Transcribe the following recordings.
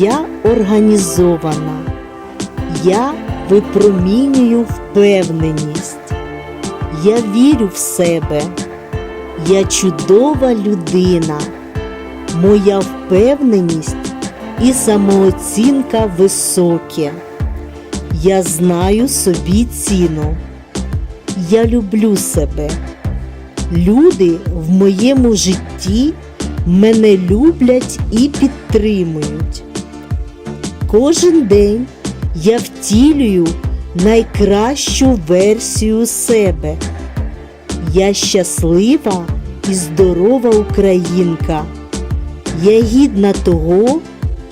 Я організована. Я випромінюю впевненість. Я вірю в себе. Я чудова людина. Моя впевненість і самооцінка високі. Я знаю собі ціну. Я люблю себе. Люди в моєму житті мене люблять і підтримують. Кожен день я втілюю найкращу версію себе. Я щаслива і здорова українка. Я гідна того,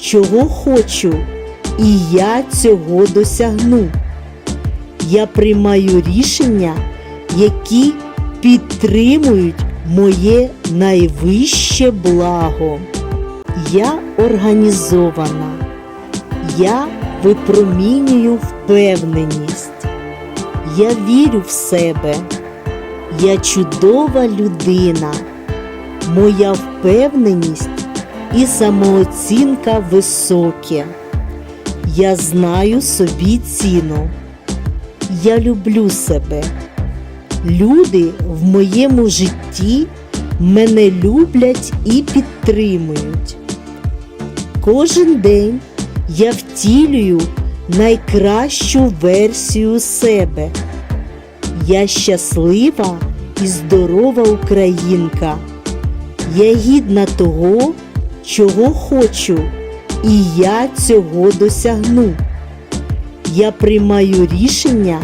чого хочу, і я цього досягну. Я приймаю рішення, які підтримують моє найвище благо. Я організована. Я випромінюю впевненість. Я вірю в себе. Я чудова людина. Моя впевненість і самооцінка високі. Я знаю собі ціну. Я люблю себе. Люди в моєму житті мене люблять і підтримують. Кожен день я втілюю найкращу версію себе. Я щаслива і здорова українка. Я гідна того, чого хочу, і я цього досягну. Я приймаю рішення,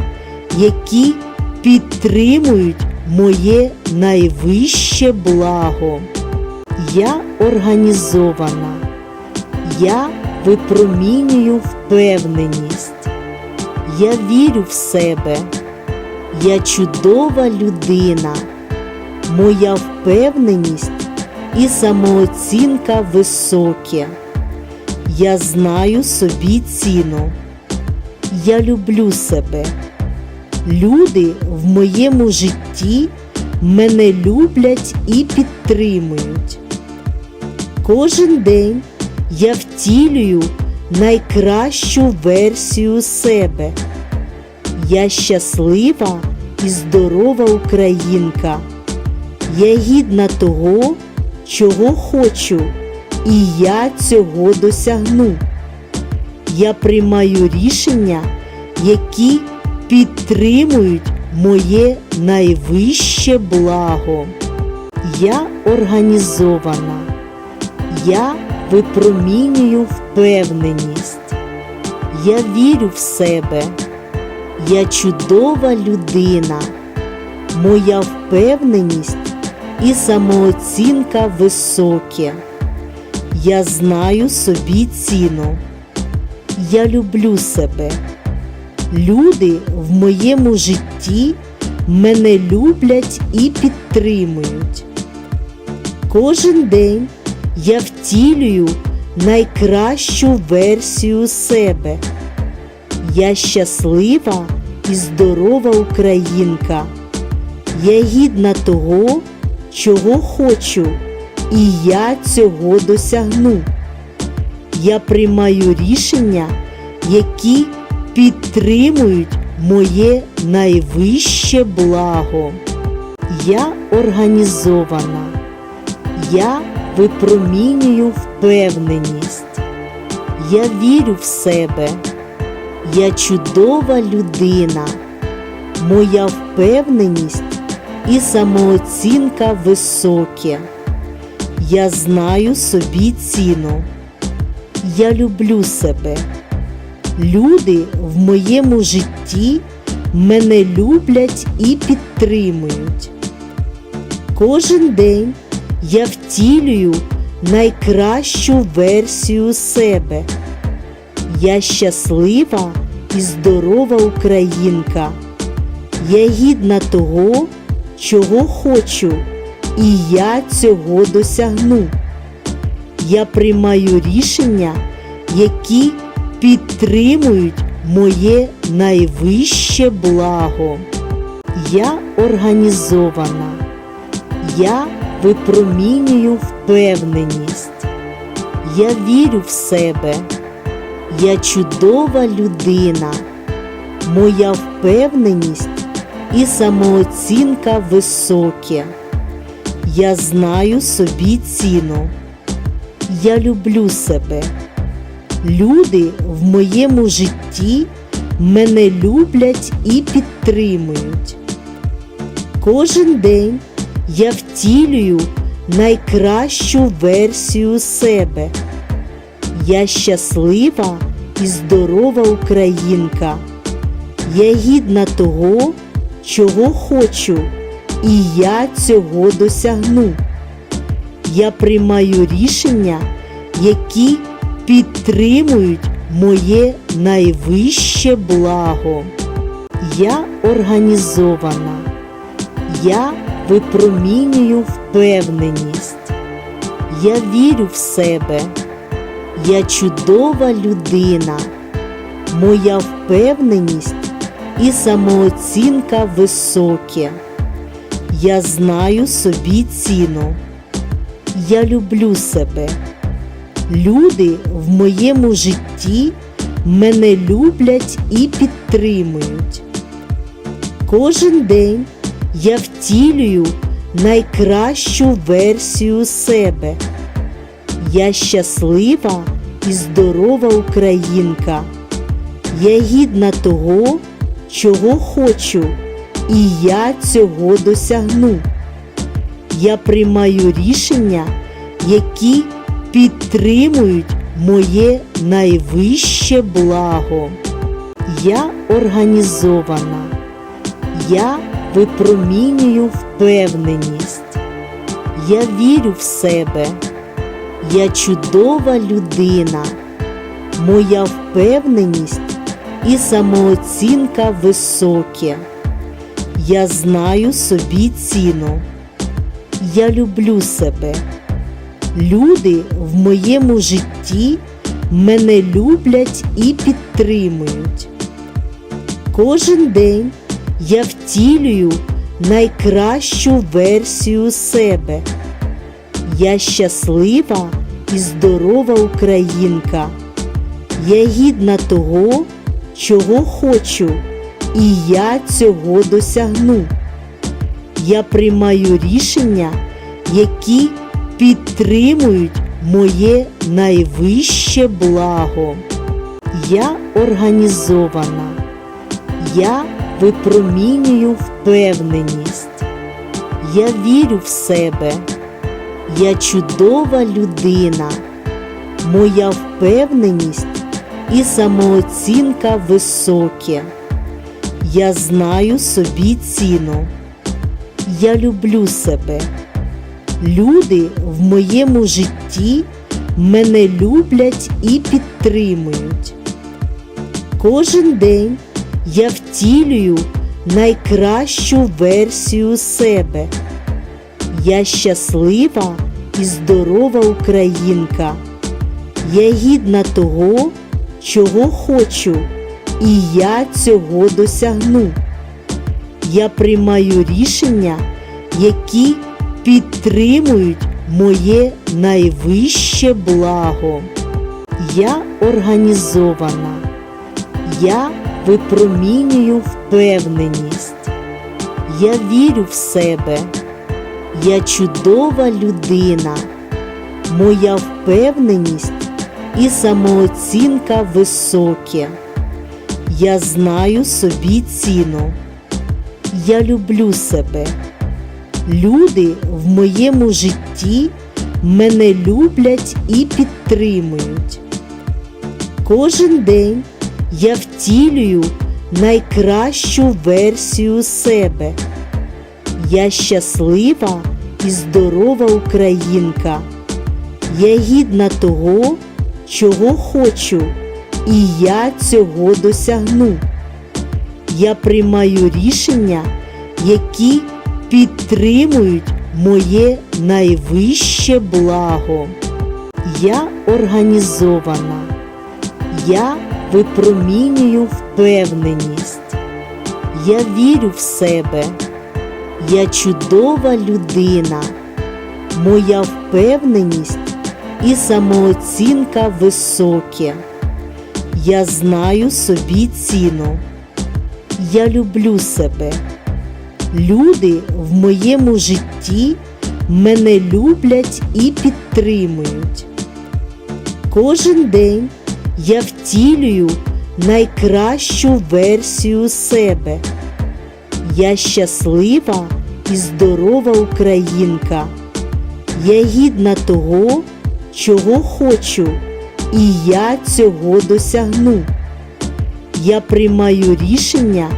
які підтримують моє найвище благо. Я організована. Я випромінюю впевненість. Я вірю в себе. Я чудова людина. Моя впевненість і самооцінка високі. Я знаю собі ціну. Я люблю себе. Люди в моєму житті мене люблять і підтримують. Кожен день я втілюю найкращу версію себе. Я щаслива і здорова українка. Я гідна того, чого хочу, і я цього досягну. Я приймаю рішення, які підтримують моє найвище благо. Я організована. Я випромінюю впевненість. Я вірю в себе. Я чудова людина. Моя впевненість і самооцінка високі. Я знаю собі ціну. Я люблю себе. Люди в моєму житті мене люблять і підтримують. Кожен день я втілюю найкращу версію себе. Я щаслива і здорова українка. Я гідна того, чого хочу, і я цього досягну. Я приймаю рішення, які підтримують моє найвище благо. Я організована. Я випромінюю впевненість. Я вірю в себе. Я чудова людина. Моя впевненість і самооцінка високі. Я знаю собі ціну. Я люблю себе. Люди в моєму житті мене люблять і підтримують. Кожен день я втілюю найкращу версію себе. Я щаслива і здорова українка. Я гідна того, чого хочу, і я цього досягну. Я приймаю рішення, які підтримують моє найвище благо. Я організована. Я випромінюю впевненість. Я вірю в себе. Я чудова людина. Моя впевненість і самооцінка високі. Я знаю собі ціну. Я люблю себе. Люди в моєму житті мене люблять і підтримують. Кожен день я втілюю найкращу версію себе. Я щаслива і здорова українка. Я гідна того, чого хочу, і я цього досягну. Я приймаю рішення, які підтримують моє найвище благо. Я організована. Я випромінюю впевненість. Я вірю в себе. Я чудова людина. Моя впевненість і самооцінка високі. Я знаю собі ціну. Я люблю себе. Люди в моєму житті мене люблять і підтримують. Кожен день я втілюю найкращу версію себе. Я щаслива і здорова українка. Я гідна того, чого хочу, і я цього досягну. Я приймаю рішення, які підтримують моє найвище благо. Я організована. Я випромінюю впевненість. Я вірю в себе. Я чудова людина. Моя впевненість і самооцінка високі. Я знаю собі ціну. Я люблю себе. Люди в моєму житті мене люблять і підтримують. Кожен день я втілюю найкращу версію себе. Я щаслива і здорова українка. Я гідна того, чого хочу, і я цього досягну. Я приймаю рішення, які підтримують моє найвище благо. Я організована. Я випромінюю впевненість. Я вірю в себе. Я чудова людина. Моя впевненість і самооцінка високі. Я знаю собі ціну. Я люблю себе. Люди в моєму житті мене люблять і підтримують. Кожен день я втілюю найкращу версію себе. Я щаслива і здорова українка. Я гідна того, чого хочу, і я цього досягну. Я приймаю рішення, які підтримують моє найвище благо. Я організована. Я випромінюю впевненість. Я вірю в себе. Я чудова людина. Моя впевненість і самооцінка високі. Я знаю собі ціну. Я люблю себе. Люди в моєму житті мене люблять і підтримують. Кожен день я втілюю найкращу версію себе. Я щаслива і здорова українка. Я гідна того, чого хочу, і я цього досягну. Я приймаю рішення, які підтримують моє найвище благо. Я організована. Я випромінюю впевненість. Я вірю в себе. Я чудова людина. Моя впевненість і самооцінка високі. Я знаю собі ціну. Я люблю себе. Люди в моєму житті мене люблять і підтримують. Кожен день я втілюю найкращу версію себе. Я щаслива і здорова українка. Я гідна того, чого хочу, і я цього досягну. Я приймаю рішення,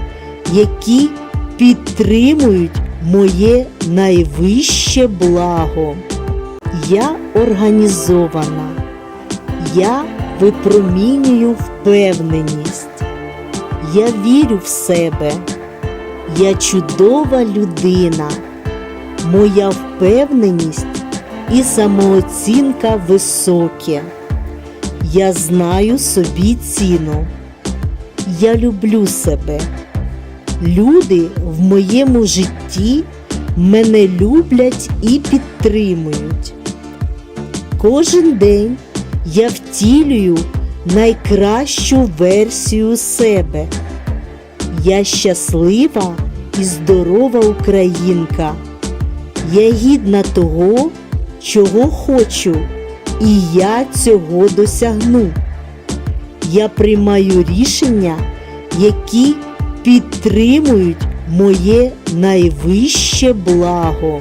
які підтримують моє найвище благо. Я організована. Я випромінюю впевненість. Я вірю в себе. Я чудова людина. Моя впевненість і самооцінка високі. Я знаю собі ціну. Я люблю себе. Люди в моєму житті мене люблять і підтримують. Кожен день я втілюю найкращу версію себе. Я щаслива і здорова українка. Я гідна того, чого хочу, і я цього досягну. Я приймаю рішення, які підтримують моє найвище благо.